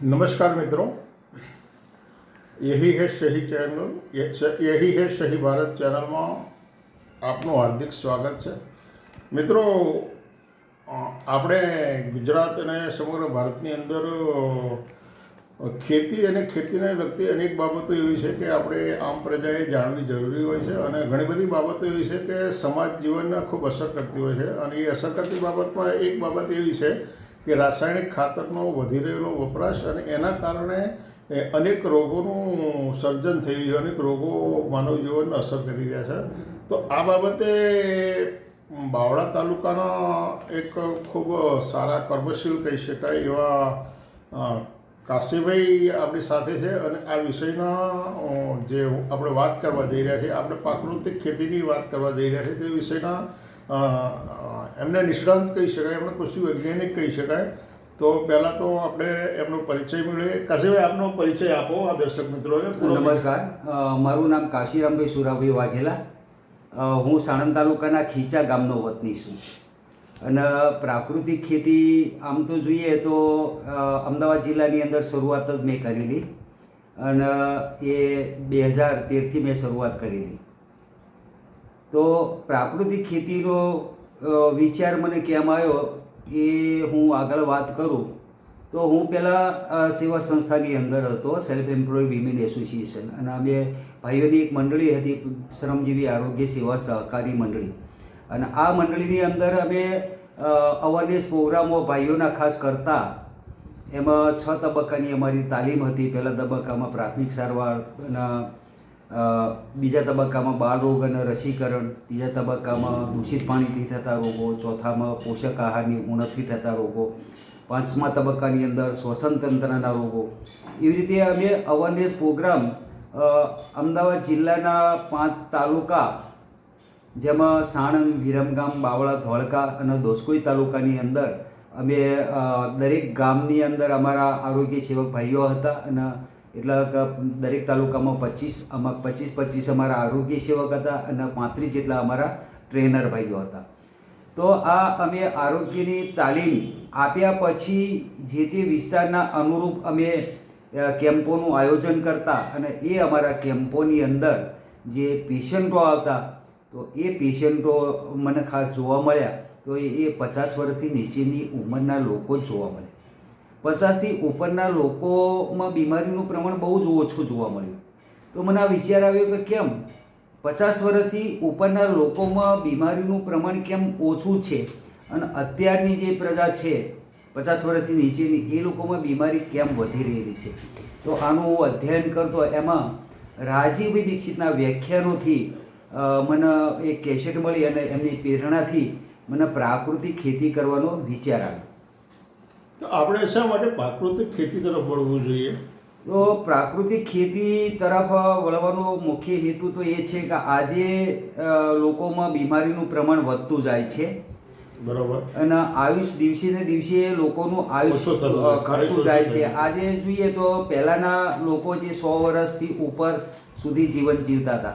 नमस्कार मित्रों यही है सही ચેનલ यही है સહી ભારત ચેનલમાં આપનું હાર્દિક સ્વાગત છે મિત્રો અ, આપણે ગુજરાત અને સમગ્ર ભારતની અંદર અ, ખેતી અને ખેતીને લગતી અનેક બાબતો એવી છે કે આપણે આમ પ્રજાએ જાણવી જરૂરી હોય છે અને ઘણી બધી બાબતો એવી છે કે સમાજ જીવનને ખૂબ અસર કરતી હોય છે અને એ અસર કરતી બાબતમાં એક બાબત એવી છે કે રાસાયણિક ખાતરનો વધી રહેલો વપરાશ અને એના કારણે અનેક રોગોનું સર્જન થઈ રહ્યું અનેક રોગો માનવ જીવનને અસર કરી રહ્યા છે. તો આ બાબતે બાવળા તાલુકાના એક ખૂબ સારા કર્મશીલ કહી શકાય એવા કાશીભાઈ આપણી સાથે છે અને આ વિષયના જે આપણે વાત કરવા જઈ રહ્યા છીએ, આપણે પ્રાકૃતિક ખેતીની વાત કરવા જઈ રહ્યા છીએ, તે વિષયના એમને નિષ્ણાંત કહી શકાય, એમને કૃષિ વૈજ્ઞાનિક કહી શકાય. તો પહેલાં તો આપણે એમનો પરિચય મેળવીએ કાશીભાઈ, આપનો પરિચય આપો આ દર્શક મિત્રોને નમસ્કાર. મારું નામ કાશીરામભાઈ સુરાભાઈ વાઘેલા. હું સાણંદ તાલુકાના ખીચા ગામનો વતની છું. અને પ્રાકૃતિક ખેતી આમ તો જોઈએ તો અમદાવાદ જિલ્લાની અંદર શરૂઆત જ મેં કરેલી. અને એ બે હજાર તેરથી મેં શરૂઆત કરેલી. તો પ્રાકૃતિક ખેતીનો વિચાર મને કેમ આવ્યો એ હું આગળ વાત કરું. તો હું પહેલાં સેવા સંસ્થાની અંદર હતો સેલ્ફ એમ્પ્લોય વિમેન એસોસિએશન અને અમે ભાઈઓની એક મંડળી હતી, શ્રમજીવી આરોગ્ય સેવા સહકારી મંડળી. અને આ મંડળીની અંદર અમે અવેરનેસ પ્રોગ્રામો ભાઈઓના ખાસ કરતા. એમાં છ તબક્કાની અમારી તાલીમ હતી. પહેલા તબક્કામાં પ્રાથમિક સારવાર, અને બીજા તબક્કામાં બાળ રોગ અને રસીકરણ, ત્રીજા તબક્કામાં દૂષિત પાણીથી થતા રોગો, ચોથામાં પોષક આહારની ઉણપથી થતા રોગો, પાંચમા તબક્કાની અંદર શ્વસન તંત્રના રોગો. એવી રીતે અમે અવેરનેસ પ્રોગ્રામ અમદાવાદ જિલ્લાના પાંચ તાલુકા, જેમાં સાણંદ, વિરમગામ, બાવળા, ધોળકા અને દોસ્કોઈ તાલુકાની અંદર અમે દરેક ગામની અંદર અમારા આરોગ્ય સેવક ભાઈઓ હતા અને એટલે દરેક તાલુકામાં પચીસ અમા પચીસ પચીસ અમારા આરોગ્ય સેવક હતા અને પાંત્રીસ જેટલા અમારા ટ્રેનર ભાઈઓ હતા. તો આ અમે આરોગ્યની તાલીમ આપ્યા પછી જે તે વિસ્તારના અનુરૂપ અમે કેમ્પોનું આયોજન કરતા અને એ અમારા કેમ્પોની અંદર જે પેશન્ટો આવતા, તો એ પેશન્ટો મને ખાસ જોવા મળ્યા. તો એ પચાસ વર્ષથી નીચેની ઉંમરના લોકો જ જોવા મળે પચાસથી ઉપરના લોકોમાં બીમારીનું પ્રમાણ બહુ જ ઓછું જોવા મળ્યું. તો મને આ વિચાર આવ્યો કે કેમ? પચાસ વર્ષથી ઉપરના લોકોમાં બીમારીનું પ્રમાણ કેમ ઓછું છે? અને અત્યારની જે પ્રજા છે, પચાસ વર્ષથી નીચેની, એ લોકોમાં બીમારી કેમ વધી રહેલી છે? તો આનું હું અધ્યયન કરતો એમાં રાજીવ દીક્ષિતના વ્યાખ્યાનોથી મને એક કેસેટ મળી અને એમની પ્રેરણાથી મને પ્રાકૃતિક ખેતી કરવાનો વિચાર આવ્યો. તો આપણે શા માટે પ્રાકૃતિક ખેતી તરફ વળવું જોઈએ? તો પ્રાકૃતિક ખેતી તરફ વળવાનો મુખ્ય હેતુ તો એ છે કે આજે લોકોમાં બીમારીનું પ્રમાણ વધતું જાય છે. બરાબર. અને આયુષ દિવસે ને દિવસે લોકોનું આયુષ ઓછું થતું અ, જાય. ઘટતું જાય છે. આજે જોઈએ તો પહેલાંના લોકો જે સો વર્ષથી ઉપર સુધી જીવન જીવતા હતા.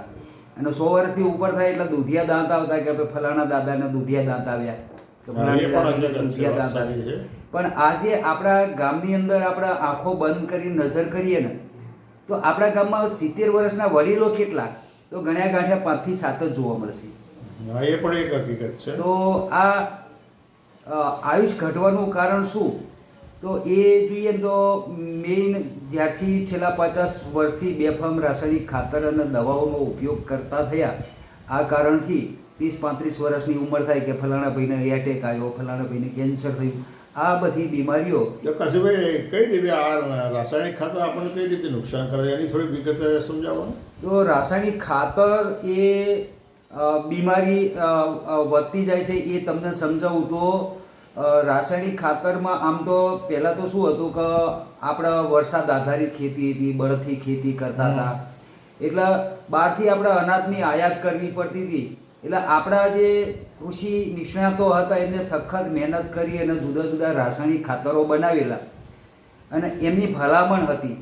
અને સો વર્ષથી ઉપર થાય એટલે દૂધિયા દાંત આવતા કે ફલાણા દાદાને દૂધિયા દાંત આવ્યા. કે ફલાણી દાદીને દૂધિયા દાંત આવ્યા. પણ આજે આપણા ગામની અંદર આપણા આંખો બંધ કરી નજર કરીએ ને તો આપણા ગામમાં સિત્તેર વર્ષના વડીલો કેટલા તો ગણ્યા ગાંઠ્યા પાંચથી સાત જ જોવા મળશે. એ પણ એક હકીકત છે. તો આ આયુષ ઘટવાનું કારણ શું? તો એ જોઈએ તો મેઇન જ્યારથી છેલ્લા પચાસ વર્ષથી બેફામ રાસાયણિક ખાતર અને દવાઓનો ઉપયોગ કરતા થયા આ કારણથી ત્રીસ પાંત્રીસ વર્ષની ઉંમર થાય કે ફલાણા ભાઈને એટેક આવ્યો ફલાણા ભાઈને કેન્સર થયું. આ બધી બીમારીઓ કાશીભાઈ કઈ રીતે આ રાસાયણિક ખાતર આપણને કઈ રીતે નુકસાન કરે? એની થોડી વિગત સમજાવો તો રાસાયણિક ખાતર એ બીમારી વધતી જાય છે એ તમને સમજાવું તો રાસાયણિક ખાતરમાં આમ તો પહેલાં તો શું હતું કે આપણે વરસાદ આધારિત ખેતી હતી બળદથી ખેતી કરતા હતા. એટલે બહારથી આપણે અનાજની આયાત કરવી પડતી હતી. એટલે આપણા જે કૃષિ નિષ્ણાતો હતા, એમને સખત મહેનત કરી અને જુદા જુદા રાસાયણિક ખાતરો બનાવેલા. અને એમની ભલામણ હતી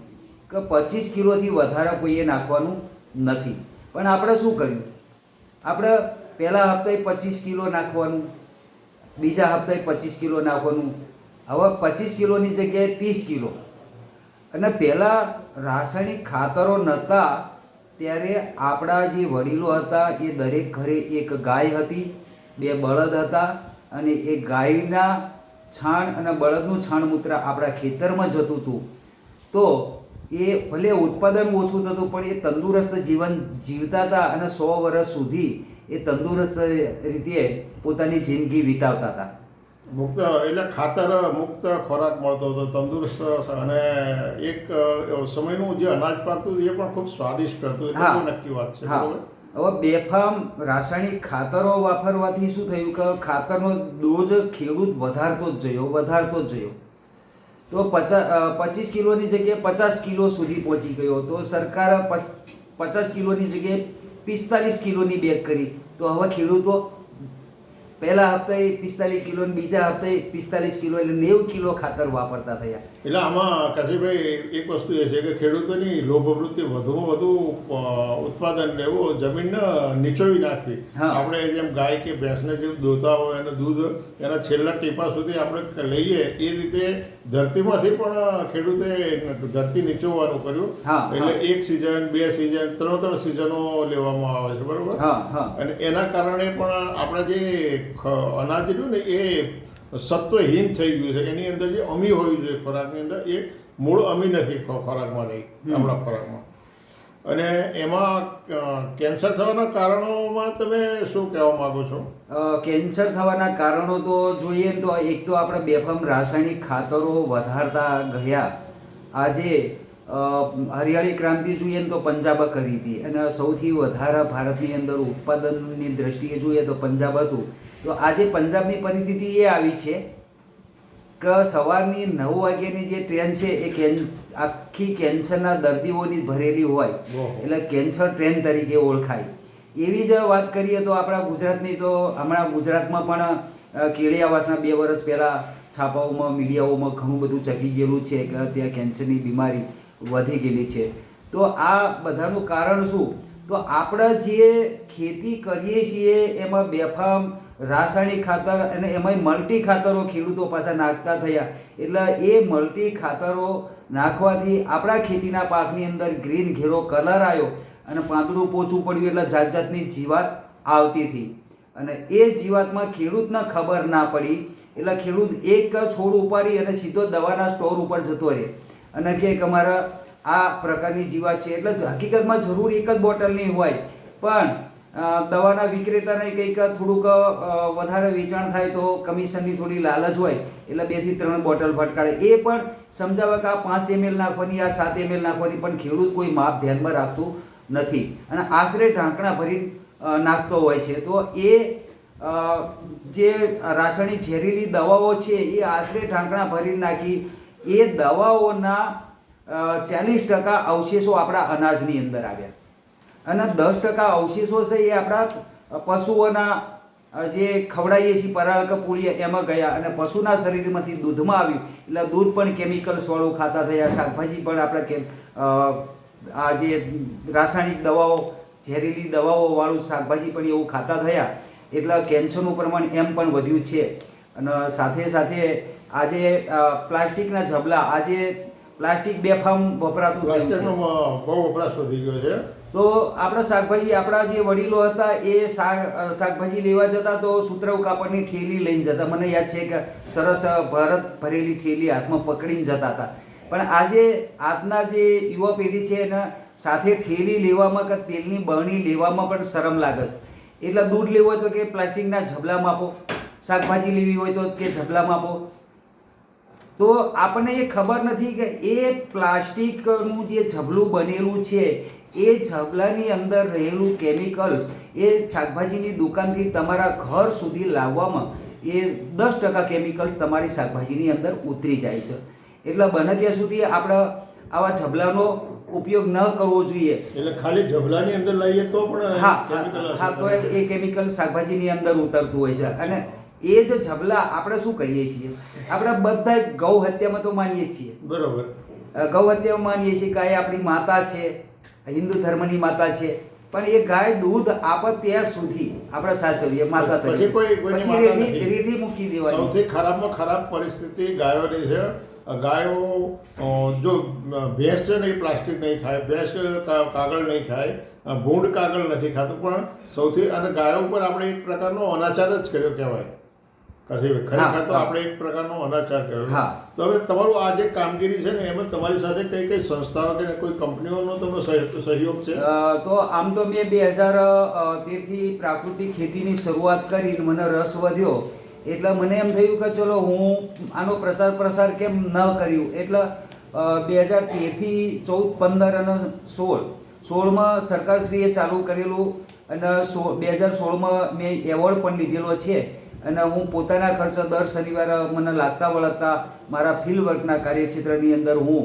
કે પચીસ કિલોથી વધારે કોઈએ નાખવાનું નથી. પણ આપણે શું કર્યું? આપણે પહેલા હપ્તાએ પચીસ કિલો નાખવાનું, બીજા હપ્તાએ પચીસ કિલો નાખવાનું, હવે પચીસ કિલોની જગ્યાએ ત્રીસ કિલો. અને પહેલાં રાસાયણિક ખાતરો નહોતા ત્યારે આપણા જે વડીલો હતા, એ દરેક ઘરે એક ગાય હતી, બે બળદ હતા અને એ ગાયના છાણ અને બળદનું છાણ મૂત્ર આપણા ખેતરમાં જતું હતું. તો એ ભલે ઉત્પાદન ઓછું થતું, પણ એ તંદુરસ્ત જીવન જીવતા હતા અને સો વર્ષ સુધી એ તંદુરસ્ત રીતે પોતાની જિંદગી વિતાવતા હતા. મુક્ત એટલે ખાતર મુક્ત ખોરાક મળતો હતો તંદુરસ્ત અને એક સમયનું જે અનાજ પાકતું હતું એ પણ ખૂબ સ્વાદિષ્ટ હતું. એ. નક્કી વાત છે હવે બેફામ રાસાયણિક ખાતરો વાપરવાથી શું થયું કે ખાતરનો ડોઝ ખેડૂત વધારતો જ જયો વધારતો જ જયો. તો પચાસ પચીસ કિલોની જગ્યાએ પચાસ કિલો સુધી પહોંચી ગયો તો સરકાર પચાસ કિલોની જગ્યાએ પિસ્તાલીસ કિલોની બેગ કરી. તો હવે ખેડૂતો પહેલા હપ્તે પિસ્તાલીસ કિલો બીજા હપ્તે પિસ્તાલીસ કિલો એટલે નેવું કિલો ખાતર વાપરતા થયા એટલે આમાં કાશીભાઈ એક વસ્તુ એ છે કે ખેડૂતોની લોભવૃત્તિ વધુમાં વધુ ઉત્પાદન લેવું જમીનને નીચોવી નાખવી. આપણે જેમ ગાય કે ભેંસને જેવું દોતા હોય એનું દૂધ એના છેલ્લા ટીપા સુધી આપણે લઈએ એ રીતે ધરતીમાંથી પણ ખેડૂતે ધરતી નીચોવાનું કર્યું. એટલે એક સિઝન બે સિઝન ત્રણ ત્રણ સિઝનો લેવામાં આવે છે બરોબર? અને એના કારણે પણ આપણે જે અનાજ રહ્યું ને એ સત્વહીન થઈ ગયું છે. એની અંદર જે અમી હોવી જોઈએ ખોરાકની અંદર એ મૂળ અમી નથી ખોરાકમાં રહી આપણા ખોરાકમાં. અને એમાં કેન્સર થવાના કારણોમાં તમે શું કહેવા માગો છો? કેન્સર થવાના કારણો તો જોઈએ તો એક તો આપણે બેફામ રાસાયણિક ખાતરો વધારતા ગયા. આજે હરિયાળી ક્રાંતિ જોઈએ તો પંજાબે કરી હતી. અને સૌથી વધારે ભારતની અંદર ઉત્પાદનની દ્રષ્ટિએ જોઈએ તો પંજાબ હતું. તો આજે પંજાબની પરિસ્થિતિ એ આવી છે કે સવારની નવ વાગ્યાની જે ટ્રેન છે એ કેન આખી કેન્સરના દર્દીઓની ભરેલી હોય. એટલે કેન્સર ટ્રેન તરીકે ઓળખાય. એવી જ વાત કરીએ તો આપણા ગુજરાતની તો હમણાં ગુજરાતમાં પણ અ, કેળી આવાસના બે વર્ષ પહેલાં છાપાઓમાં મીડિયાઓમાં ઘણું બધું ચગી ગયેલું છે કે ત્યાં કેન્સરની બીમારી વધી ગયેલી છે. તો આ બધાનું કારણ શું? તો આપણે જે ખેતી કરીએ છીએ એમાં બેફામ રાસાયણિક ખાતર અને એમાંય મલ્ટી ખાતરો ખેડૂતો પાસે નાખતા થયા. એટલે એ મલ્ટી ખાતરો નાખવાથી આપણા ખેતીના પાકની અંદર ગ્રીન ઘેરો કલર આવ્યો અને પાંદડું પોચું પડ્યું એટલે જાત જાતની જીવાત આવતી હતી. અને એ જીવાતમાં ખેડૂતને ખબર ના પડી એટલે ખેડૂત એક છોડ ઉપાડી અને સીધો દવાના સ્ટોર ઉપર જતો રહે. અને કે અમારા આ પ્રકારની જીવાત છે એટલે હકીકતમાં જરૂર એક જ બોટલની હોય. પણ દવાના વિક્રેતાને કંઈક થોડુંક વધારે વેચાણ થાય તો કમિશનની થોડી લાલચ હોય, એટલે બેથી ત્રણ બોટલ ફટકાડે એ પણ સમજાવે કે આ પાંચ એમએલ નાખવાની, આ સાત એમએલ નાખવાની પણ ખેડૂત કોઈ માપ ધ્યાનમાં રાખતું નથી. અને આશરે ઢાંકણા ભરી નાખતો હોય છે. તો એ જે રાસાયણિક ઝેરીલી દવાઓ છે, એ આશરે ઢાંકણા ભરી નાખી, એ દવાઓના ચાલીસ ટકા અવશેષો આપણા અનાજની અંદર આવ્યા. અને દસ ટકા અવશેષો છે એ આપણા પશુઓના જે ખવડાવીએ છીએ પરાળ કે પૂળીએ, એમાં ગયા. અને પશુના શરીરમાંથી દૂધમાં આવ્યું. એટલે દૂધ પણ કેમિકલ્સવાળું ખાતા થયા. શાકભાજી પણ આપણે કે આ જે રાસાયણિક દવાઓ, ઝેરીલી દવાઓવાળું શાકભાજી પણ એવું ખાતા થયા. એટલે કેન્સરનું પ્રમાણ એમ પણ વધ્યું છે. અને સાથે સાથે આજે પ્લાસ્ટિકના ઝબલા, આજે પ્લાસ્ટિક બેફામ વપરાતું પ્લાસ્ટિકનો બહુ વપરાશ વધી ગયો છે. તો આપણા શાકભાજી આપણા જે વડીલો હતા એ શાક શાકભાજી લેવા જતા તો સુતરાઉ કાપડની ઠેલી લઈને જતા. મને યાદ છે કે સરસ ભારત ભરેલી ઠેલી હાથમાં પકડીને જતા હતા. પણ આજે આજના જે યુવા પેઢી છે એના સાથે ઠેલી લેવામાં કે તેલની બરણી લેવામાં પણ શરમ લાગે છે. એટલે દૂધ લેવું હોય તો કે પ્લાસ્ટિકના ઝબલામાં આપો. શાકભાજી લેવી હોય તો કે ઝબલામાં આપો. તો આપણને એ ખબર નથી કે એ પ્લાસ્ટિકનું જે ઝબલું બનેલું છે એ ઝબલાની અંદર રહેલું કેમિકલ્સ એ શાકભાજીની દુકાનથી તમારા ઘર સુધી લાવવામાં એ દસ ટકા કેમિકલ્સ તમારી શાકભાજીની અંદર ઉતરી જાય છે. એટલે બને ત્યાં સુધી આપણે આવા ઝબલાનો ઉપયોગ ન કરવો જોઈએ. એટલે ખાલી ઝબલાની અંદર લઈએ તો પણ હા હા, તો. એ કેમિકલ શાકભાજીની અંદર ઉતરતું હોય છે. અને એ જ ઝબલા આપણે શું કરીએ છીએ? આપણે બધા ગૌ હત્યામાં તો માનીએ છીએ. બરોબર. ગૌ હત્યામાં માનીએ છીએ ગાય આપણી માતા છે હિન્દુ ધર્મની માતા છે. પણ એ ગાય દૂધ આપે ત્યાં સુધી આપણે સાચવીએ માતા તરીકે. પછી રેઢી રેઢી મૂકી દેવાની. સૌથી ખરાબમાં ખરાબ પરિસ્થિતિ ગાયોની છે. ગાયો જો ભેંસ છે ને એ પ્લાસ્ટિક નહીં ખાય ભેંસ કાગળ નહીં ખાય ભૂંડ કાગળ નથી ખાતું. પણ સૌથી અને ગાયો ઉપર આપણે એક પ્રકારનો અનાચાર જ કર્યો કહેવાય. કશી ખરેખર તો આપણે એક પ્રકારનો અનાચાર કર્યો. તો હવે તમારું આ જે કામગીરી છે ને એમાં તમારી સાથે કઈ કઈ સંસ્થાઓ કે કોઈ કંપનીઓનો તમને સહ- સહયોગ છે? તો આમ તો મેં બે હજાર તેરથી પ્રાકૃતિક ખેતીની શરૂઆત કરી મને રસ વધ્યો. એટલે મને એમ થયું કે ચલો હું આનો પ્રચાર પ્રસાર કેમ ન કર્યું? એટલે બે હજાર તેરથી ચૌદ પંદર અને સોળ સોળમાં સરકારશ્રીએ ચાલુ કરેલું અને સો બે હજાર સોળમાં મેં એવોર્ડ પણ લીધેલો છે. અને હું પોતાના ખર્ચા દર શનિવારે મને લાગતા વળગતા મારા ફિલ્ડ વર્કના કાર્યક્ષેત્રની અંદર હું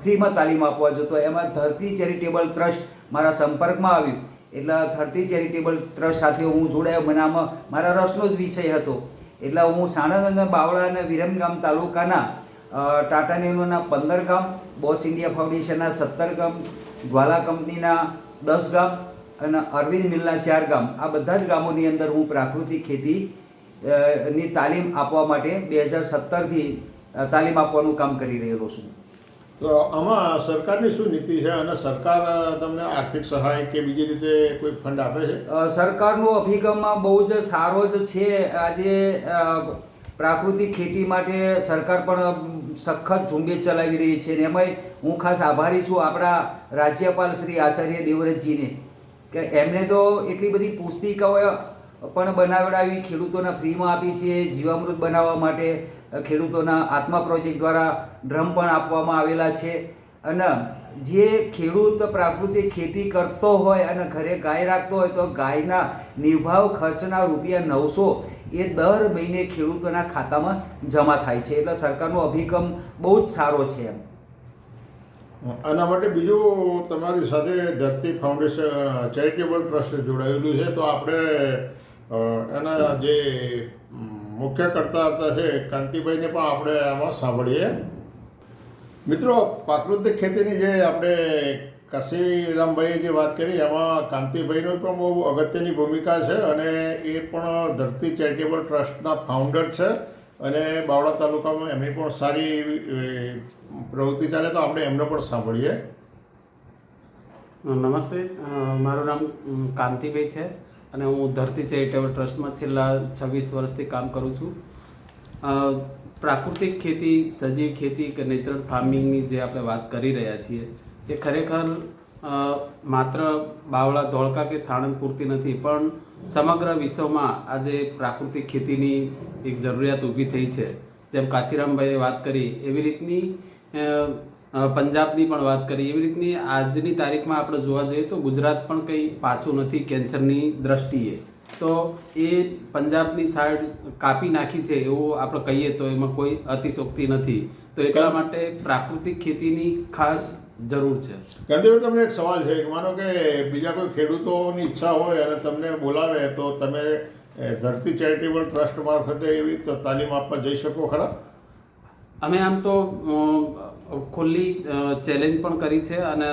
ફ્રીમાં તાલીમ આપવા જતો. એમાં ધરતી ચેરિટેબલ ટ્રસ્ટ મારા સંપર્કમાં આવ્યું. એટલે ધરતી ચેરિટેબલ ટ્રસ્ટ સાથે હું જોડાયો. મને આમાં મારા રસનો જ વિષય હતો. એટલે હું સાણંદ અને બાવળા અને વિરમગામ તાલુકાના ટાટા નેનોના પંદર ગામ, બોસ ઇન્ડિયા ફાઉન્ડેશનના સત્તર ગામ જ્વાલા કંપનીના દસ ગામ અને અરવિંદ મિલના ચાર ગામ આ બધા જ ગામોની અંદર હું પ્રાકૃતિક ખેતી ની તાલીમ આપવા માટે બે હજાર સત્તરથી તાલીમ આપવાનું કામ કરી રહેલો છું. તો આમાં સરકારની શું નીતિ છે અને સરકાર તમને આર્થિક સહાય કે બીજી રીતે કોઈ ફંડ આપે છે? સરકારનો અભિગમમાં બહુ જ સારો જ છે. આજે પ્રાકૃતિક ખેતી માટે સરકાર પણ સખત ઝુંબેશ ચલાવી રહી છે. ને એમાંય હું ખાસ આભારી છું આપણા રાજ્યપાલ શ્રી આચાર્ય દેવવ્રતજીને. કે એમણે તો એટલી બધી પુસ્તિકાઓ પણ બનાવડાવી, ખેડૂતોને ફ્રીમાં આપી છે, જીવામૃત બનાવવા માટે ખેડૂતોના આત્મા પ્રોજેક્ટ દ્વારા ડ્રમ પણ આપવામાં આવેલા છે. અને જે ખેડૂત પ્રાકૃતિક ખેતી કરતો હોય અને ઘરે ગાય રાખતો હોય તો ગાયના નિભાવ ખર્ચના રૂપિયા નવસો એ દર મહિને ખેડૂતોના ખાતામાં જમા થાય છે. એટલે સરકારનો અભિગમ બહુ જ સારો છે એમ. આના માટે બીજું તમારી સાથે ધરતી ફાઉન્ડેશન, ચેરિટેબલ ટ્રસ્ટ જોડાયેલું છે. તો આપણે એના જે મુખ્ય કરતા હતા છે, કાંતિભાઈને પણ આપણે આમાં સાંભળીએ. મિત્રો, પ્રાકૃતિક ખેતીની જે આપણે કાશીરામભાઈએ જે વાત કરી, એમાં કાંતિભાઈનો પણ બહુ અગત્યની ભૂમિકા છે અને એ પણ ધરતી ચેરિટેબલ ટ્રસ્ટના ફાઉન્ડર છે. અને બાવળા તાલુકામાં એમની પણ સારી પ્રવૃત્તિ ચાલે તો આપણે એમને પણ સાંભળીએ. નમસ્તે. મારું નામ કાંતિભાઈ છે અને હું ધરતી ચેરિટેબલ ટ્રસ્ટમાં છેલ્લા છવ્વીસ વર્ષથી કામ કરું છું. પ્રાકૃતિક ખેતી, સજીવ ખેતી કે નેચરલ ફાર્મિંગની જે આપણે વાત કરી રહ્યા છીએ, એ ખરેખર માત્ર બાવળા, ધોળકા કે સાણંદ પૂરતી નથી, પણ સમગ્ર વિશ્વમાં આજે પ્રાકૃતિક ખેતીની એક જરૂરિયાત ઊભી થઈ છે. જેમ કાશીરામભાઈએ વાત કરી, એવી રીતની પંજાબની પણ વાત કરી. એવી રીતની આજની તારીખમાં આપણે જોવા જઈએ તો ગુજરાત પણ કંઈ પાછું નથી કેન્સરની દ્રષ્ટિએ. તો એ પંજાબની સાઈડ કાપી નાખી છે એવું આપણે કહીએ તો એમાં કોઈ અતિશોક્તિ નથી. તો એટલા માટે પ્રાકૃતિક ખેતીની ખાસ જરૂર છે. ગાંધીભાઈ તમને એક સવાલ છે. માનો કે બીજા કોઈ ખેડૂતોની ઈચ્છા હોય અને તમને બોલાવે તો તમે ધરતી ચેરિટેબલ ટ્રસ્ટ મારફતે એવી તાલીમ આપવા જઈ શકો ખરા? અમે આમ તો ખુલ્લી ચેલેન્જ પણ કરી છે અને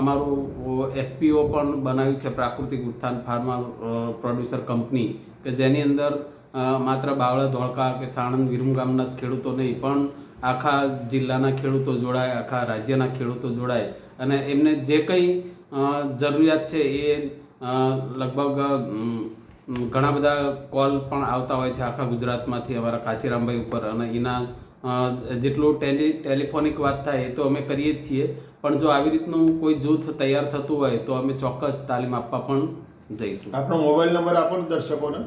અમારું એફપીઓ પણ બનાવ્યું છે પ્રાકૃતિક ઉત્થાન ફાર્મા પ્રોડ્યુસર કંપની કે જેની અંદર માત્ર બાવળા, ધોળકા કે સાણંદ વિરમગામના ગામના ખેડૂતો નહીં, પણ આખા જિલ્લાના ખેડૂતો જોડાય, આખા રાજ્યના ખેડૂતો જોડાય. અને એમને જે કંઈ જરૂરિયાત છે એ લગભગ ઘણા બધા કોલ પણ આવતા હોય છે આખા ગુજરાતમાંથી અમારા કાશીરામભાઈ ઉપર અને એના જેટલું ટેલી ટેલિફોનિક વાત થાય એ તો અમે કરીએ જ છીએ. પણ જો આવી રીતનું કોઈ જૂથ તૈયાર થતું હોય તો અમે ચોક્કસ તાલીમ આપવા પણ જઈશું. આપણો મોબાઈલ નંબર આપો ને દર્શકોને.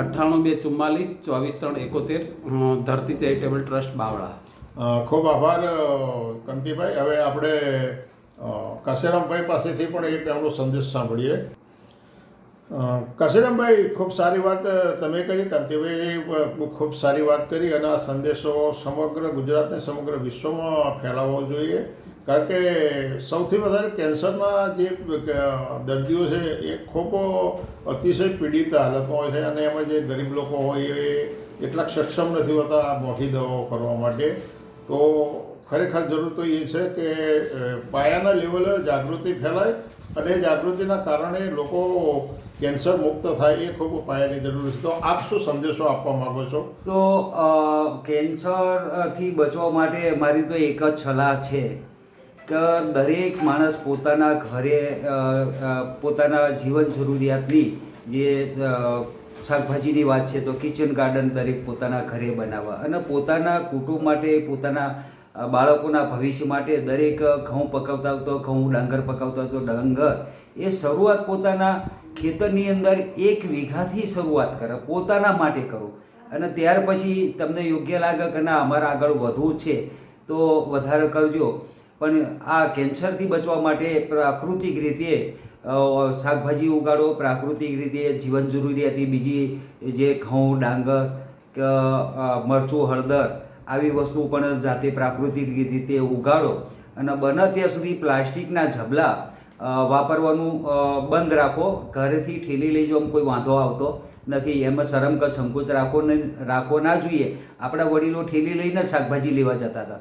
અઠ્ઠાણું બે ચુમ્માલીસ ચોવીસ ત્રણ એકોતેર ધરતી ચેરિટેબલ ટ્રસ્ટ બાવળા. ખૂબ આભાર કંતિભાઈ હવે આપણે કાશીરામભાઈ પાસેથી પણ એક એમનો સંદેશ સાંભળીએ. કાશીરામભાઈ ખૂબ સારી વાત તમે કહી કાંતિભાઈ ખૂબ સારી વાત કરી અને આ સંદેશો સમગ્ર ગુજરાતને, સમગ્ર વિશ્વમાં ફેલાવવો જોઈએ. કારણ કે સૌથી વધારે કેન્સરના જે દર્દીઓ છે, એ ખૂબ અતિશય પીડિત હાલતમાં હોય છે અને એમાં જે ગરીબ લોકો હોય, એ એટલા સક્ષમ નથી હોતા મોટી દવાઓ કરવા માટે. તો ખરેખર જરૂર તો એ છે કે પાયાના લેવલે જાગૃતિ ફેલાય અને જાગૃતિના કારણે લોકો કેન્સર મુક્ત થાય એ ખૂબ પાયાની જરૂર છે. તો આપ શું સંદેશો આપવા માંગો છો? તો કેન્સરથી બચવા માટે મારી તો એક જ સલાહ છે કે દરેક માણસ પોતાના ઘરે પોતાના જીવન જરૂરિયાતની જે શાકભાજીની વાત છે તો કિચન ગાર્ડન દરેક પોતાના ઘરે બનાવવા અને પોતાના કુટુંબ માટે, પોતાના બાળકોના ભવિષ્ય માટે દરેક ઘઉં પકવતા તો ઘઉં, ડાંગર પકવતા તો ડાંગર, એ શરૂઆત પોતાના ખેતરની અંદર એક વીઘાથી શરૂઆત કરો, પોતાના માટે કરો. અને ત્યાર પછી તમને યોગ્ય લાગે કે ના, અમારે આગળ વધવું છે, તો વધારે કરજો. પણ આ કેન્સરથી બચવા માટે પ્રાકૃતિક રીતે શાકભાજી ઉગાડો, પ્રાકૃતિક રીતે જીવન જરૂરિયાતી બીજી જે ઘઉં, ડાંગર, કે મરચું, હળદર આવી વસ્તુ પણ જાતે પ્રાકૃતિક રીતે ઉગાડો. અને બને ત્યાં સુધી પ્લાસ્ટિકના ઝબલા વાપરવાનું બંધ રાખો. ઘરેથી ઠેલી લઈ જવામાં કોઈ વાંધો આવતો નથી. એમાં શરમ કે સંકોચ રાખો ને રાખવો ના જોઈએ. આપણા વડીલો ઠેલી લઈને શાકભાજી લેવા જતા હતા.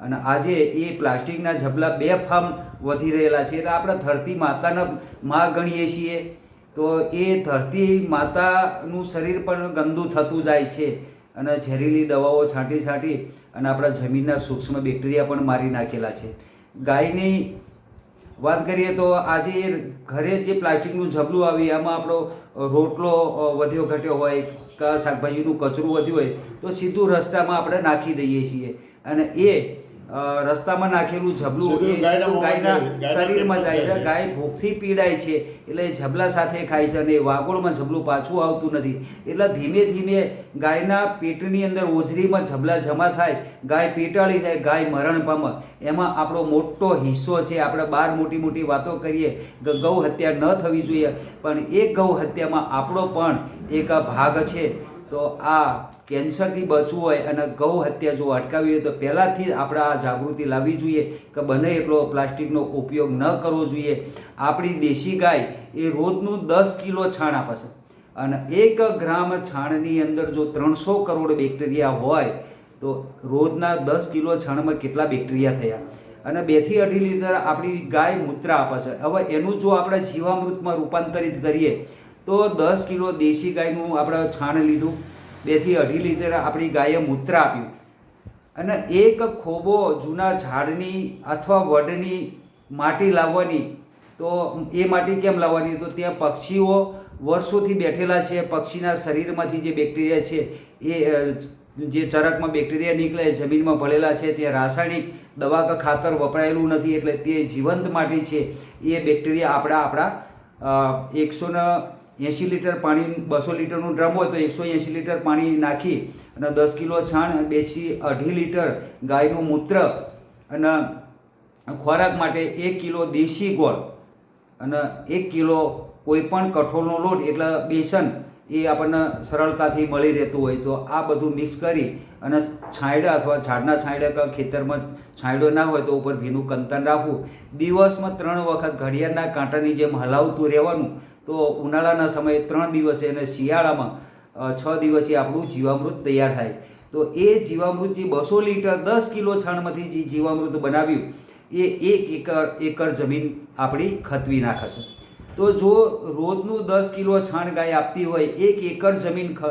અને આજે એ પ્લાસ્ટિકના ઝબલા બે ફામ વધી રહેલા છે. એટલે આપણે ધરતી માતાના માં ગણીએ છીએ. તો એ ધરતી માતાનું શરીર પણ ગંદુ થતું જાય છે. અને ઝેરીલી દવાઓ છાંટી છાંટી અને આપણા જમીનના સૂક્ષ્મ બેક્ટેરિયા પણ મારી નાખેલા છે. ગાયની વાત કરીએ તો આજે ઘરે જે પ્લાસ્ટિકનું ઝબલું આવે એમાં આપણો રોટલો વધ્યો ઘટ્યો હોય, કે, શાકભાજીનું કચરું વધ્યું હોય, તો સીધું રસ્તામાં આપણે નાખી દઈએ છીએ. અને એ રસ્તામાં નાખેલું ઝબલું એ ગાયના શરીરમાં જાય છે. ગાય ભૂખથી પીડાય છે એટલે એ ઝબલા સાથે ખાય છે અને વાગોળમાં ઝબલું પાછું આવતું નથી. એટલે ધીમે ધીમે ગાયના પેટની અંદર ઓજરીમાં ઝબલા જમા થાય ગાય પેટાળી થાય ગાય મરણ પામે. એમાં આપણો મોટો હિસ્સો છે આપણે બાર મોટી મોટી વાતો કરીએ કે ગૌ હત્યા ન થવી જોઈએ. પણ એ ગૌ હત્યામાં આપણો પણ એક ભાગ છે. તો આ કેન્સરથી બચવું હોય અને ગૌ હત્યા જો અટકાવી હોય તો પહેલાંથી આપણે આ જાગૃતિ લાવવી જોઈએ કે બને એટલો પ્લાસ્ટિકનો ઉપયોગ ન કરવો જોઈએ. આપણી દેશી ગાય એ રોજનું દસ કિલો છાણ આપે છે. અને એક ગ્રામ છાણની અંદર જો ત્રણસો કરોડ બેક્ટેરિયા હોય તો રોજના દસ કિલો છાણમાં કેટલા બેક્ટેરિયા થયા? અને બેથી અઢી લીટર આપણી ગાય મૂત્ર આપે છે. હવે એનું જો આપણે જીવામૃતમાં રૂપાંતરિત કરીએ તો દસ કિલો દેશી ગાયનું આપણે છાણ લીધું. બેથી અઢી લીટર આપણી ગાયે મૂત્ર આપ્યું. અને એક ખોબો જૂના ઝાડની અથવા વડની માટી લાવવાની. તો એ માટી કેમ લાવવાની? તો ત્યાં પક્ષીઓ વર્ષોથી બેઠેલા છે. પક્ષીના શરીરમાંથી જે બેક્ટેરિયા છે, એ જે ચરકમાં બેક્ટેરિયા નીકળે, જમીનમાં ભળેલા છે, ત્યાં રાસાયણિક દવા કે ખાતર વપરાયેલું નથી, એટલે તે જીવંત માટી છે. એ બેક્ટેરિયા આપણા આપણા એકસો એંશી લીટર પાણી, બસો લીટરનું ડ્રમ હોય તો એકસો એંશી લીટર પાણી નાખી અને દસ કિલો છાણ, બેસી અઢી લીટર ગાયનું મૂત્ર અને ખોરાક માટે એક કિલો દેશી ગોળ અને એક કિલો કોઈપણ કઠોળનો લોટ, એટલે બેસન એ આપણને સરળતાથી મળી રહેતું હોય. તો આ બધું મિક્સ કરી અને છાંયડા અથવા ઝાડના છાંયડા કે ખેતરમાં છાંયડો ના હોય તો ઉપર ભીનું કંતન રાખવું. દિવસમાં ત્રણ વખત ઘડિયાળના કાંટાની જેમ હલાવતું રહેવાનું તો ઉનાળાના સમયે ત્રણ દિવસે અને શિયાળામાં છ દિવસે આપણું જીવામૃત તૈયાર થાય. તો એ જીવામૃત જે બસો લીટર દસ કિલો છાણમાંથી જે જીવામૃત બનાવ્યું, એ એક એકર એકર જમીન આપણી ખતવી નાખશે તો જો રોજનું દસ કિલો છાણ ગાય આપતી હોય, એક એકર જમીન